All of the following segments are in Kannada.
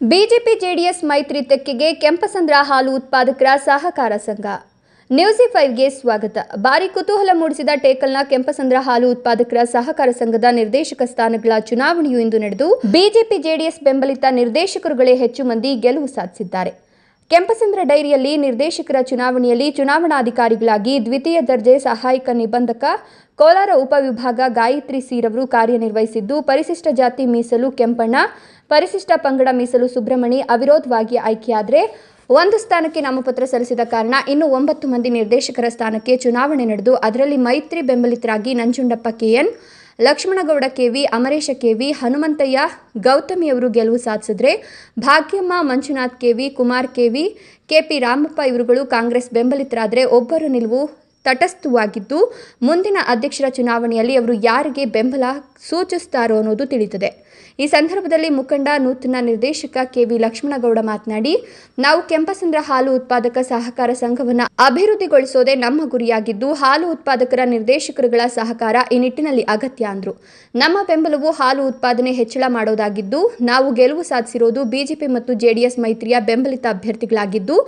ಬಿಜೆಪಿ ಜೆಡಿಎಸ್ ಮೈತ್ರಿ ತೆಕ್ಕೆಗೆ ಕೆಂಪಸಂದ್ರ ಹಾಲು ಉತ್ಪಾದಕರ ಸಹಕಾರ ಸಂಘ. ನ್ಯೂಸಿ ಫೈವ್ಗೆ ಸ್ವಾಗತ. ಭಾರಿ ಕುತೂಹಲ ಮೂಡಿಸಿದ ಟೇಕಲ್ನ ಕೆಂಪಸಂದ್ರ ಹಾಲು ಉತ್ಪಾದಕರ ಸಹಕಾರ ಸಂಘದ ನಿರ್ದೇಶಕ ಸ್ಥಾನಗಳ ಚುನಾವಣೆಯು ಇಂದು ನಡೆದು, ಬಿಜೆಪಿ ಜೆಡಿಎಸ್ ಬೆಂಬಲಿತ ನಿರ್ದೇಶಕರುಗಳೇ ಹೆಚ್ಚು ಮಂದಿ ಗೆಲುವು ಸಾಧಿಸಿದ್ದಾರೆ. ಕೆಂಪಸಂದ್ರ ಡೈರಿಯಲ್ಲಿ ನಿರ್ದೇಶಕರ ಚುನಾವಣೆಯಲ್ಲಿ ಚುನಾವಣಾಧಿಕಾರಿಗಳಾಗಿ ದ್ವಿತೀಯ ದರ್ಜೆ ಸಹಾಯಕ ನಿಬಂಧಕ, ಕೋಲಾರ ಉಪವಿಭಾಗ ಗಾಯತ್ರಿ ಸೀರವರು ಕಾರ್ಯನಿರ್ವಹಿಸಿದ್ದು, ಪರಿಶಿಷ್ಟ ಜಾತಿ ಮೀಸಲು ಕೆಂಪಣ್ಣ ಪರಿಶಿಷ್ಟ ಪಂಗಡ ಮೀಸಲು ಸುಬ್ರಹ್ಮಣಿ ಅವಿರೋಧವಾಗಿ ಆಯ್ಕೆಯಾದರೆ ಒಂದು ಸ್ಥಾನಕ್ಕೆ ನಾಮಪತ್ರ ಸಲ್ಲಿಸಿದ ಕಾರಣ ಇನ್ನು ಒಂಬತ್ತು ಮಂದಿ ನಿರ್ದೇಶಕರ ಸ್ಥಾನಕ್ಕೆ ಚುನಾವಣೆ ನಡೆದು ಅದರಲ್ಲಿ ಮೈತ್ರಿ ಬೆಂಬಲಿತರಾಗಿ Nanjundappa K N, Lakshmanagowda K V, Amaresha K V, Hanumanthaiah ಗೌತಮಿಯವರು ಗೆಲುವು ಸಾಧಿಸಿದ್ರೆ Bhagyamma, Manjunath K V, Kumar K V, K P Ramappa ಇವರುಗಳು ಕಾಂಗ್ರೆಸ್ ಬೆಂಬಲಿತರಾದರೆ ಒಬ್ಬರು ನಿಲುವು ತಟಸ್ಥವಾಗಿದ್ದು, ಮುಂದಿನ ಅಧ್ಯಕ್ಷರ ಚುನಾವಣೆಯಲ್ಲಿ ಅವರು ಯಾರಿಗೆ ಬೆಂಬಲ ಸೂಚಿಸುತ್ತಾರೋ ಅನ್ನೋದು ತಿಳಿಯುತ್ತದೆ. ಈ ಸಂದರ್ಭದಲ್ಲಿ ಮುಖಂಡ, ನೂತನ ನಿರ್ದೇಶಕ ಕೆವಿ ಲಕ್ಷ್ಮಣಗೌಡ ಮಾತನಾಡಿ, ನಾವು ಕೆಂಪಸಂದ್ರ ಹಾಲು ಉತ್ಪಾದಕ ಸಹಕಾರ ಸಂಘವನ್ನು ಅಭಿವೃದ್ಧಿಗೊಳಿಸೋದೇ ನಮ್ಮ ಗುರಿಯಾಗಿದ್ದು, ಹಾಲು ಉತ್ಪಾದಕರ ನಿರ್ದೇಶಕರುಗಳ ಸಹಕಾರ ಈ ನಿಟ್ಟಿನಲ್ಲಿ ಅಗತ್ಯ ಅಂದ್ರು. ನಮ್ಮ ಬೆಂಬಲವು ಹಾಲು ಉತ್ಪಾದನೆ ಹೆಚ್ಚಳ ಮಾಡೋದಾಗಿದ್ದು, ನಾವು ಗೆಲುವು ಸಾಧಿಸಿರೋದು ಬಿಜೆಪಿ ಮತ್ತು ಜೆಡಿಎಸ್ ಮೈತ್ರಿಯ ಬೆಂಬಲಿತ ಅಭ್ಯರ್ಥಿಗಳಾಗಿದ್ದು,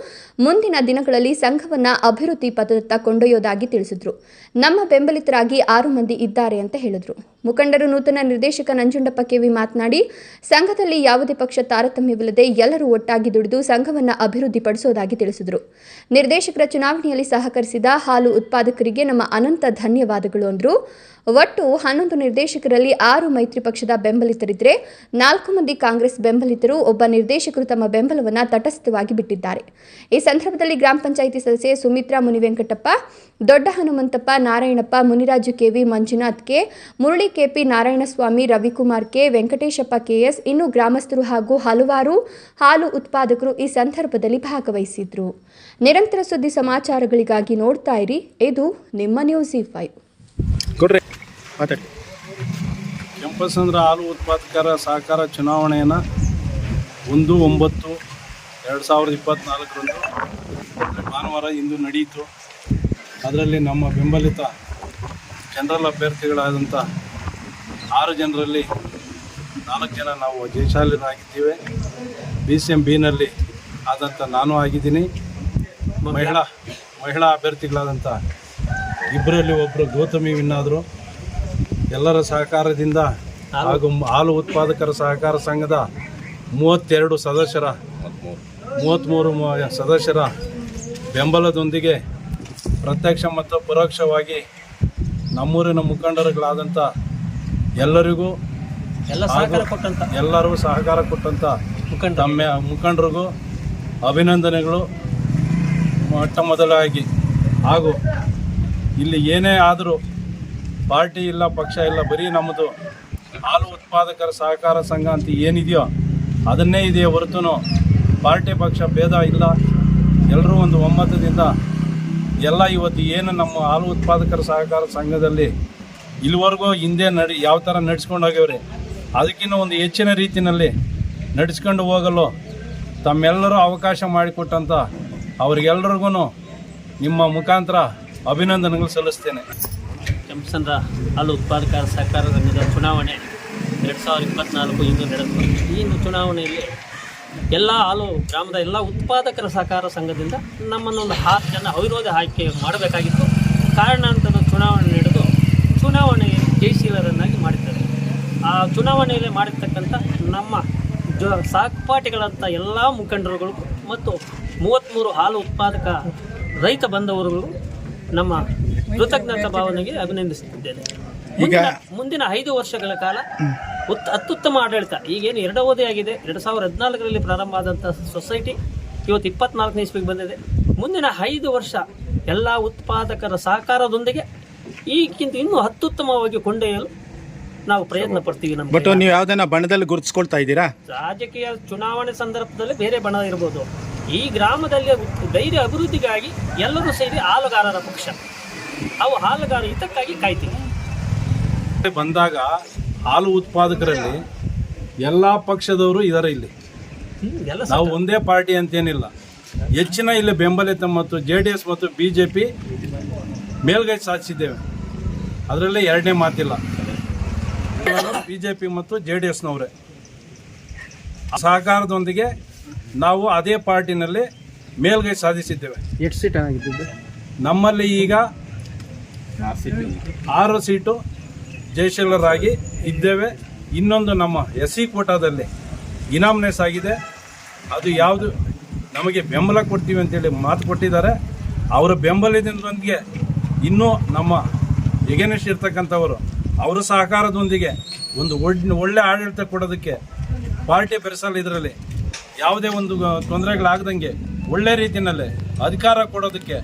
ಮುಂದಿನ ದಿನಗಳಲ್ಲಿ ಸಂಘವನ್ನ ಅಭಿವೃದ್ಧಿ ಪಥದತ್ತ ಕೊಂಡೊಯ್ಯೋದಾಗಿ ತಿಳಿಸಿದ್ರು. ನಮ್ಮ ಬೆಂಬಲಿತರಾಗಿ ಆರು ಮಂದಿ ಇದ್ದಾರೆ ಅಂತ ಹೇಳಿದ್ರು. ಮುಖಂಡರು ನೂತನ ನಿರ್ದೇಶಕ ನಂಜುಂಡಪ್ಪ ಕೆವಿ ಮಾತನಾಡಿ, ಸಂಘದಲ್ಲಿ ಯಾವುದೇ ಪಕ್ಷ ತಾರತಮ್ಯವಿಲ್ಲದೆ ಎಲ್ಲರೂ ಒಟ್ಟಾಗಿ ದುಡಿದು ಸಂಘವನ್ನು ಅಭಿವೃದ್ಧಿಪಡಿಸೋದಾಗಿ ತಿಳಿಸಿದರು. ನಿರ್ದೇಶಕರ ಚುನಾವಣೆಯಲ್ಲಿ ಸಹಕರಿಸಿದ ಹಾಲು ಉತ್ಪಾದಕರಿಗೆ ನಮ್ಮ ಅನಂತ ಧನ್ಯವಾದಗಳು ಅಂದರು. ಒಟ್ಟು ಹನ್ನೊಂದು ನಿರ್ದೇಶಕರಲ್ಲಿ ಆರು ಮೈತ್ರಿ ಪಕ್ಷದ ಬೆಂಬಲಿತರಿದ್ದರೆ ನಾಲ್ಕು ಮಂದಿ ಕಾಂಗ್ರೆಸ್ ಬೆಂಬಲಿತರು ಒಬ್ಬ ನಿರ್ದೇಶಕರು ತಮ್ಮ ಬೆಂಬಲವನ್ನು ತಟಸ್ಥವಾಗಿ ಬಿಟ್ಟಿದ್ದಾರೆ. ಈ ಸಂದರ್ಭದಲ್ಲಿ ಗ್ರಾಮ ಪಂಚಾಯಿತಿ ಸದಸ್ಯೆ Sumitra Munivenkatappa, Dodda Hanumanthappa, Narayanappa, Muniraju K V Manjunath K, Murali K P Narayanaswamy Ravikumar K Venkateshappa K S ಇನ್ನು ಗ್ರಾಮಸ್ಥರು ಹಾಗೂ ಹಲವಾರು ಹಾಲು ಉತ್ಪಾದಕರು ಈ ಸಂದರ್ಭದಲ್ಲಿ ಭಾಗವಹಿಸಿದ್ರು. ನಿರಂತರ ಸುದ್ದಿ ಸಮಾಚಾರಗಳಿಗಾಗಿ ನೋಡ್ತಾ ಇರಿ. ಇದು ನಿಮ್ಮ ನ್ಯೂಸ್ ಫೈವ್. ಕೆಂಪಸಂದ್ರ ಹಾಲು ಉತ್ಪಾದಕರ ಸಹಕಾರ ಚುನಾವಣೆಯನ್ನು ಒಂದು ಒಂಬತ್ತು ಎರಡು ಸಾವಿರದ ಇಪ್ಪತ್ತ್ನಾಲ್ಕರಂದು ಭಾನುವಾರ ಇಂದು ನಡೆಯಿತು ಅದರಲ್ಲಿ ನಮ್ಮ ಬೆಂಬಲಿತ ಜನರಲ್ ಅಭ್ಯರ್ಥಿಗಳಾದಂಥ ಆರು ಜನರಲ್ಲಿ ನಾಲ್ಕು ಜನ ನಾವು ಜಯಶಾಲಿರಾಗಿದ್ದೇವೆ ಬಿ ಸಿ ಎಂ ಬಿನಲ್ಲಿ ಆದಂಥ ನಾನು ಆಗಿದ್ದೀನಿ. ಮಹಿಳಾ ಮಹಿಳಾ ಅಭ್ಯರ್ಥಿಗಳಾದಂಥ ಇಬ್ಬರಲ್ಲಿ ಒಬ್ಬರು ಗೌತಮಿ ವಿನ್ನಾದರು. ಎಲ್ಲರ ಸಹಕಾರದಿಂದ ಹಾಗೂ ಹಾಲು ಉತ್ಪಾದಕರ ಸಹಕಾರ ಸಂಘದ ಮೂವತ್ತೆರಡು ಸದಸ್ಯರ ಮೂವತ್ತ್ಮೂರು ಸದಸ್ಯರ ಬೆಂಬಲದೊಂದಿಗೆ ಪ್ರತ್ಯಕ್ಷ ಮತ್ತು ಪರೋಕ್ಷವಾಗಿ ನಮ್ಮೂರಿನ ಮುಖಂಡರುಗಳಾದಂಥ ಎಲ್ಲರಿಗೂ ಎಲ್ಲ ಸಹಕಾರ ಕೊಟ್ಟಂತ ಎಲ್ಲರಿಗೂ ಸಹಕಾರ ಕೊಟ್ಟಂಥ ಮುಖಂಡ ತಮ್ಮ ಮುಖಂಡರಿಗೂ ಅಭಿನಂದನೆಗಳು. ಮೊಟ್ಟ ಮೊದಲಾಗಿ ಹಾಗೂ ಇಲ್ಲಿ ಏನೇ ಆದರೂ ಪಾರ್ಟಿ ಇಲ್ಲ ಪಕ್ಷ ಇಲ್ಲ ಬರೀ ನಮ್ಮದು ಹಾಲು ಉತ್ಪಾದಕರ ಸಹಕಾರ ಸಂಘ ಅಂತ ಏನಿದೆಯೋ ಅದನ್ನೇ ಇದೆಯೋ ಹೊರತು ಪಾರ್ಟಿ ಪಕ್ಷ ಭೇದ ಇಲ್ಲ. ಎಲ್ಲರೂ ಒಂದು ಒಮ್ಮತದಿಂದ ಎಲ್ಲ ಇವತ್ತು ಏನು ನಮ್ಮ ಹಾಲು ಉತ್ಪಾದಕರ ಸಹಕಾರ ಸಂಘದಲ್ಲಿ ಇಲ್ಲಿವರೆಗೂ ಹಿಂದೆ ನಡಿ ಯಾವ ಥರ ನಡ್ಸ್ಕೊಂಡು ಹೋಗ್ಯವ್ರಿ ಅದಕ್ಕಿಂತ ಒಂದು ಹೆಚ್ಚಿನ ರೀತಿಯಲ್ಲಿ ನಡೆಸ್ಕೊಂಡು ಹೋಗಲು ತಮ್ಮೆಲ್ಲರೂ ಅವಕಾಶ ಮಾಡಿಕೊಟ್ಟಂಥ ಅವ್ರಿಗೆಲ್ರಿಗೂ ನಿಮ್ಮ ಮುಖಾಂತರ ಅಭಿನಂದನೆಗಳು ಸಲ್ಲಿಸ್ತೇನೆ. ಕೆಂಪಸಂದ್ರ ಹಾಲು ಉತ್ಪಾದಕರ ಸಹಕಾರ ಸಂಘದ ಚುನಾವಣೆ ಎರಡು ಸಾವಿರದ ಇಪ್ಪತ್ತ್ನಾಲ್ಕು ಇಂದು ನಡೆದು ಈ ಚುನಾವಣೆಯಲ್ಲಿ ಎಲ್ಲ ಹಾಲು ಗ್ರಾಮದ ಎಲ್ಲ ಉತ್ಪಾದಕರ ಸಹಕಾರ ಸಂಘದಿಂದ ನಮ್ಮನ್ನೊಂದು ಹತ್ತು ಜನ ಅವಿರೋಧ ಆಯ್ಕೆ ಮಾಡಬೇಕಾಗಿತ್ತು. ಕಾರಣ ಚುನಾವಣೆ ನಡೆದು ಚುನಾವಣೆ ಜಯಶೀಲರನ್ನಾಗಿ ಮಾಡಿದ್ದಾರೆ ಆ ಚುನಾವಣೆಯಲ್ಲಿ ಮಾಡಿರ್ತಕ್ಕಂಥ ನಮ್ಮ ಜ ಸಾಕುಪಾಟಿಗಳಂಥ ಎಲ್ಲ ಮುಖಂಡರುಗಳು ಮತ್ತು ಮೂವತ್ತ್ಮೂರು ಹಾಲು ಉತ್ಪಾದಕ ರೈತ ಬಂದವರುಗಳು ನಮ್ಮ ಕೃತಜ್ಞತಾ ಭಾವನೆಗೆ ಅಭಿನಂದಿಸುತ್ತಿದ್ದೇನೆ. ಮುಂದಿನ ಮುಂದಿನ ಐದು ವರ್ಷಗಳ ಕಾಲ ಉತ್ ಅತ್ಯುತ್ತಮ ಆಡಳಿತ ಈಗೇನು ಎರಡವದೇ ಆಗಿದೆ ಎರಡು ಸಾವಿರದ ಹದಿನಾಲ್ಕರಲ್ಲಿ ಪ್ರಾರಂಭ ಆದಂಥ ಸೊಸೈಟಿ ಇವತ್ತು ಇಪ್ಪತ್ನಾಲ್ಕನೇ ಇಸ್ವಿಗೆ ಬಂದಿದೆ. ಮುಂದಿನ ಐದು ವರ್ಷ ಎಲ್ಲ ಉತ್ಪಾದಕರ ಸಹಕಾರದೊಂದಿಗೆ ಈಗಿಂತ ಇನ್ನೂ ಅತ್ಯುತ್ತಮವಾಗಿ ಕೊಂಡೊಯ್ಯಲು ನಾವು ಪ್ರಯತ್ನ ಪಡ್ತೀವಿ ನಮ್ಮ ಬಟ್ ನೀವು ಯಾವ್ದನ್ನ ಬಣ್ಣದಲ್ಲಿ ಗುರುತಿಸ್ಕೊಳ್ತಾ ಇದ್ದೀರಾ? ರಾಜಕೀಯ ಚುನಾವಣೆ ಸಂದರ್ಭದಲ್ಲಿ ಬೇರೆ ಬಣ ಇರ್ಬೋದು. ಈ ಗ್ರಾಮದಲ್ಲಿ ಧೈರ್ಯ ಅಭಿವೃದ್ಧಿಗಾಗಿ ಎಲ್ಲರೂ ಸೇರಿ ಹಾಲುಗಾರರ ಪಕ್ಷ. ಅವು ಹಾಲುಗಾರ ಹಿತಕ್ಕಾಗಿ ಕಾಯ್ತೀವಿ. ಬಂದಾಗ ಹಾಲು ಉತ್ಪಾದಕರಲ್ಲಿ ಎಲ್ಲ ಪಕ್ಷದವರು ಇದ್ದಾರೆ ಇಲ್ಲಿ. ಎಲ್ಲ ನಾವು ಒಂದೇ ಪಾರ್ಟಿ ಅಂತೇನಿಲ್ಲ. ಹೆಚ್ಚಿನ ಇಲ್ಲಿ ಬೆಂಬಲಿತ ಮತ್ತು ಜೆ ಡಿ ಎಸ್ ಮತ್ತು ಬಿ ಜೆ ಪಿ ಮೇಲ್ಗೈ ಸಾಧಿಸಿದ್ದೇವೆ. ಅದರಲ್ಲೇ ಎರಡನೇ ಮಾತಿಲ್ಲ. ಬಿ ಜೆ ಪಿ ಮತ್ತು ಜೆ ಡಿ ಎಸ್ನವರೇ ಸಹಕಾರದೊಂದಿಗೆ ನಾವು ಅದೇ ಪಾರ್ಟಿನಲ್ಲಿ ಮೇಲ್ಗೈ ಸಾಧಿಸಿದ್ದೇವೆ. ಎಷ್ಟು ಸೀಟ್ ಆಗಿದ್ದು? ನಮ್ಮಲ್ಲಿ ಈಗ ಆರು ಸೀಟು ಜಯಶೀಲರಾಗಿ ಇದ್ದೇವೆ. ಇನ್ನೊಂದು ನಮ್ಮ ಎಸ್ ಸಿ ಕೋಟಾದಲ್ಲಿ ಇನಾಮ್ನೆಸ್ ಆಗಿದೆ. ಅದು ಯಾವುದು ನಮಗೆ ಬೆಂಬಲ ಕೊಡ್ತೀವಿ ಅಂತೇಳಿ ಮಾತು ಕೊಟ್ಟಿದ್ದಾರೆ. ಅವರ ಬೆಂಬಲದಿಂದೊಂದಿಗೆ ಇನ್ನೂ ನಮ್ಮ ಎಗೆನೆಸ್ಟ್ ಇರ್ತಕ್ಕಂಥವರು ಅವರ ಸಹಕಾರದೊಂದಿಗೆ ಒಂದು ಒಳ್ಳೆ ಆಡಳಿತ ಕೊಡೋದಕ್ಕೆ ಪಾರ್ಟಿ ಬೆರೆಸಲ್ಲ ಇದರಲ್ಲಿ. ಯಾವುದೇ ಒಂದು ತೊಂದರೆಗಳಾಗದಂಗೆ ಒಳ್ಳೆ ರೀತಿಯಲ್ಲಿ ಅಧಿಕಾರ ಕೊಡೋದಕ್ಕೆ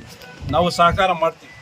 ನಾವು ಸಹಕಾರ ಮಾಡ್ತೀವಿ.